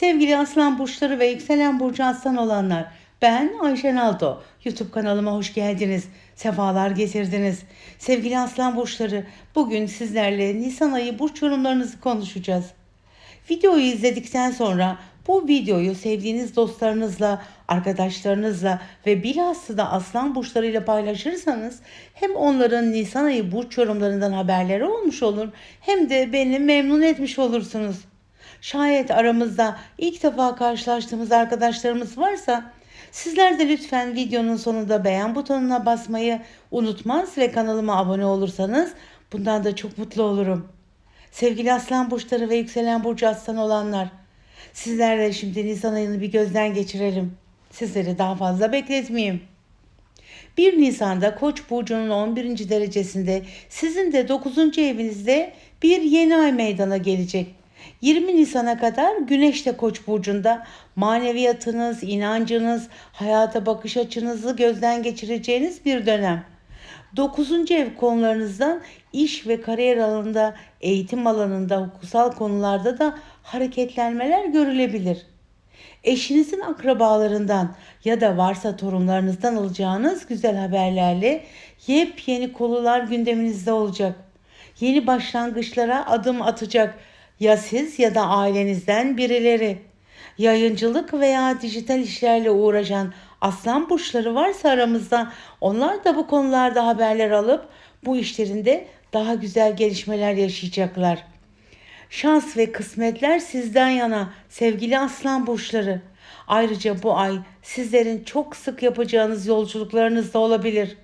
Sevgili aslan burçları ve yükselen burcu aslan olanlar. Ben Ayşen Alto. YouTube kanalıma hoş geldiniz. Sefalar getirdiniz. Sevgili aslan burçları, bugün sizlerle Nisan ayı burç yorumlarınızı konuşacağız. Videoyu izledikten sonra bu videoyu sevdiğiniz dostlarınızla, arkadaşlarınızla ve bilhassa da aslan burçlarıyla paylaşırsanız hem onların Nisan ayı burç yorumlarından haberleri olmuş olur hem de beni memnun etmiş olursunuz. Şayet aramızda ilk defa karşılaştığımız arkadaşlarımız varsa sizler de lütfen videonun sonunda beğen butonuna basmayı unutmaz ve kanalıma abone olursanız bundan da çok mutlu olurum. Sevgili aslan burçları ve yükselen burcu aslan olanlar sizlerle şimdi Nisan ayını bir gözden geçirelim. Sizleri daha fazla bekletmeyeyim. 1 Nisan'da Koç burcunun 11. derecesinde sizin de 9. evinizde bir yeni ay meydana gelecek. 20 Nisan'a kadar Güneş de Koç burcunda maneviyatınız, inancınız, hayata bakış açınızı gözden geçireceğiniz bir dönem. 9. ev konularınızdan iş ve kariyer alanında, eğitim alanında, hukusal konularda da hareketlenmeler görülebilir. Eşinizin akrabalarından ya da varsa torunlarınızdan alacağınız güzel haberlerle yepyeni konular gündeminizde olacak. Yeni başlangıçlara adım atacak ya siz ya da ailenizden birileri. Yayıncılık veya dijital işlerle uğraşan aslan burçları varsa aramızda onlar da bu konularda haberler alıp bu işlerinde daha güzel gelişmeler yaşayacaklar. Şans ve kısmetler sizden yana sevgili aslan burçları. Ayrıca bu ay sizlerin çok sık yapacağınız yolculuklarınız da olabilir.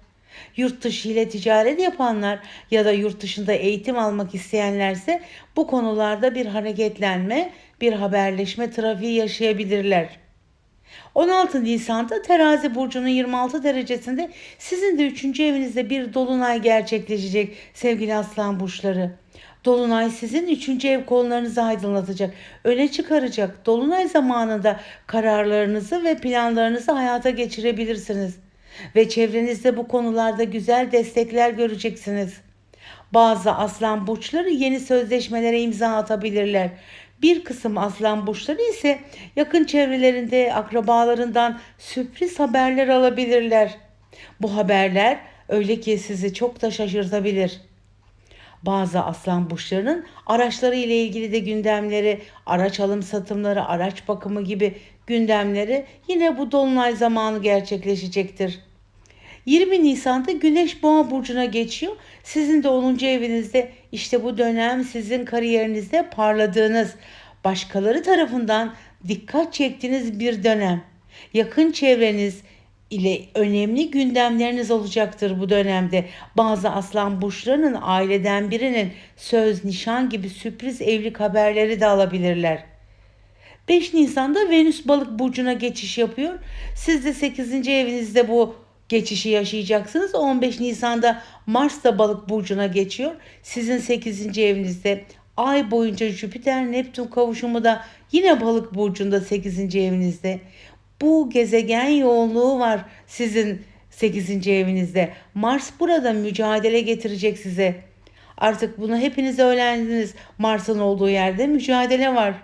Yurt dışı ile ticaret yapanlar ya da yurt dışında eğitim almak isteyenlerse bu konularda bir hareketlenme, bir haberleşme trafiği yaşayabilirler. 16 Nisan'da Terazi burcunun 26 derecesinde sizin de 3. evinizde bir dolunay gerçekleşecek sevgili aslan burçları. Dolunay sizin 3. ev konularınızı aydınlatacak, öne çıkaracak. Dolunay zamanında kararlarınızı ve planlarınızı hayata geçirebilirsiniz. Ve çevrenizde bu konularda güzel destekler göreceksiniz. Bazı aslan burçları yeni sözleşmelere imza atabilirler. Bir kısım aslan burçları ise yakın çevrelerinde akrabalarından sürpriz haberler alabilirler. Bu haberler öyle ki sizi çok da şaşırtabilir. Bazı aslan burçlarının araçları ile ilgili de gündemleri, araç alım satımları, araç bakımı gibi gündemleri yine bu dolunay zamanı gerçekleşecektir. 20 Nisan'da Güneş Boğa burcuna geçiyor. Sizin de 10. evinizde işte bu dönem sizin kariyerinizde parladığınız, başkaları tarafından dikkat çektiğiniz bir dönem. Yakın çevreniz ile önemli gündemleriniz olacaktır bu dönemde. Bazı aslan burçlarının aileden birinin söz, nişan gibi sürpriz evlilik haberleri de alabilirler. 5 Nisan'da Venüs balık burcuna geçiş yapıyor. Siz de 8. evinizde bu geçişi yaşayacaksınız. 15 Nisan'da Mars da balık burcuna geçiyor. Sizin 8. evinizde ay boyunca Jüpiter Neptün kavuşumu da yine balık burcunda 8. evinizde. Bu gezegen yoğunluğu var sizin 8. evinizde. Mars burada mücadele getirecek size. Artık bunu hepiniz öğrendiniz. Mars'ın olduğu yerde mücadele var.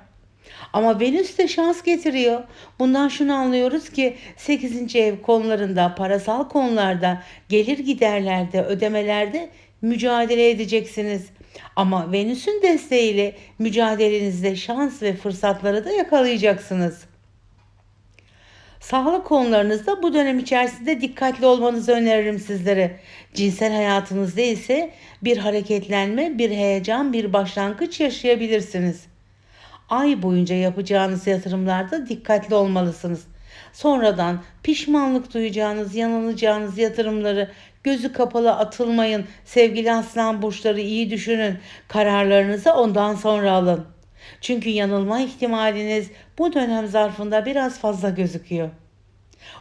Ama Venüs de şans getiriyor. Bundan şunu anlıyoruz ki 8. ev konularında, parasal konularda, gelir giderlerde, ödemelerde mücadele edeceksiniz. Ama Venüs'ün desteğiyle mücadelenizde şans ve fırsatları da yakalayacaksınız. Sağlık konularınızda bu dönem içerisinde dikkatli olmanızı öneririm sizlere. Cinsel hayatınızda ise bir hareketlenme, bir heyecan, bir başlangıç yaşayabilirsiniz ay boyunca yapacağınız yatırımlarda dikkatli olmalısınız. Sonradan pişmanlık duyacağınız, yanılacağınız yatırımları gözü kapalı atılmayın. Sevgili aslan burçları iyi düşünün. Kararlarınızı ondan sonra alın. Çünkü yanılma ihtimaliniz bu dönem zarfında biraz fazla gözüküyor.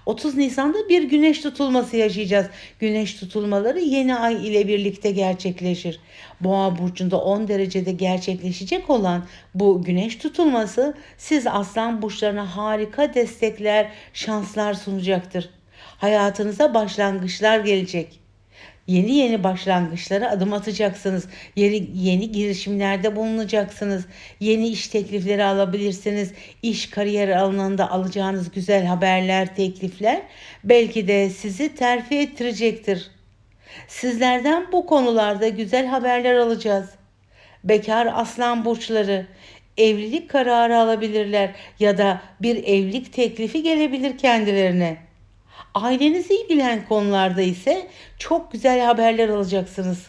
30 Nisan'da bir güneş tutulması yaşayacağız. Güneş tutulmaları yeni ay ile birlikte gerçekleşir. Boğa burcunda 10 derecede gerçekleşecek olan bu güneş tutulması siz aslan burçlarına harika destekler, şanslar sunacaktır. Hayatınıza başlangıçlar gelecek. Yeni yeni başlangıçlara adım atacaksınız. Yeni, yeni girişimlerde bulunacaksınız. Yeni iş teklifleri alabilirsiniz. İş kariyer alanında alacağınız güzel haberler, teklifler belki de sizi terfi ettirecektir. Sizlerden bu konularda güzel haberler alacağız. Bekar aslan burçları evlilik kararı alabilirler ya da bir evlilik teklifi gelebilir kendilerine. Ailenizi ilgilen konularda ise çok güzel haberler alacaksınız.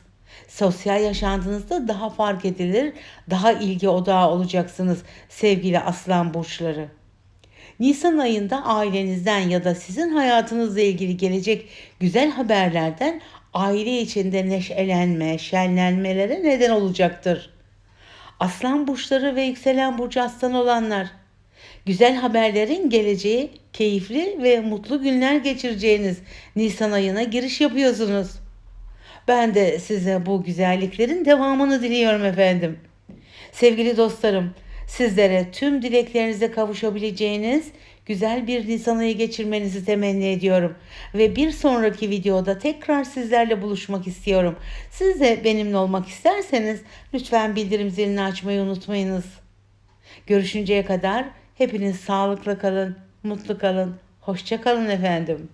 Sosyal yaşantınızda daha fark edilir, daha ilgi odağı olacaksınız sevgili aslan burçları. Nisan ayında ailenizden ya da sizin hayatınızla ilgili gelecek güzel haberlerden aile içinde neşelenme, şenlenmelere neden olacaktır. Aslan burçları ve yükselen burcu aslan olanlar. Güzel haberlerin geleceği, keyifli ve mutlu günler geçireceğiniz Nisan ayına giriş yapıyorsunuz. Ben de size bu güzelliklerin devamını diliyorum efendim. Sevgili dostlarım, sizlere tüm dileklerinize kavuşabileceğiniz güzel bir Nisan ayı geçirmenizi temenni ediyorum. Ve bir sonraki videoda tekrar sizlerle buluşmak istiyorum. Siz de benimle olmak isterseniz lütfen bildirim zilini açmayı unutmayınız. Görüşünceye kadar hepiniz sağlıklı kalın, mutlu kalın, hoşça kalın efendim.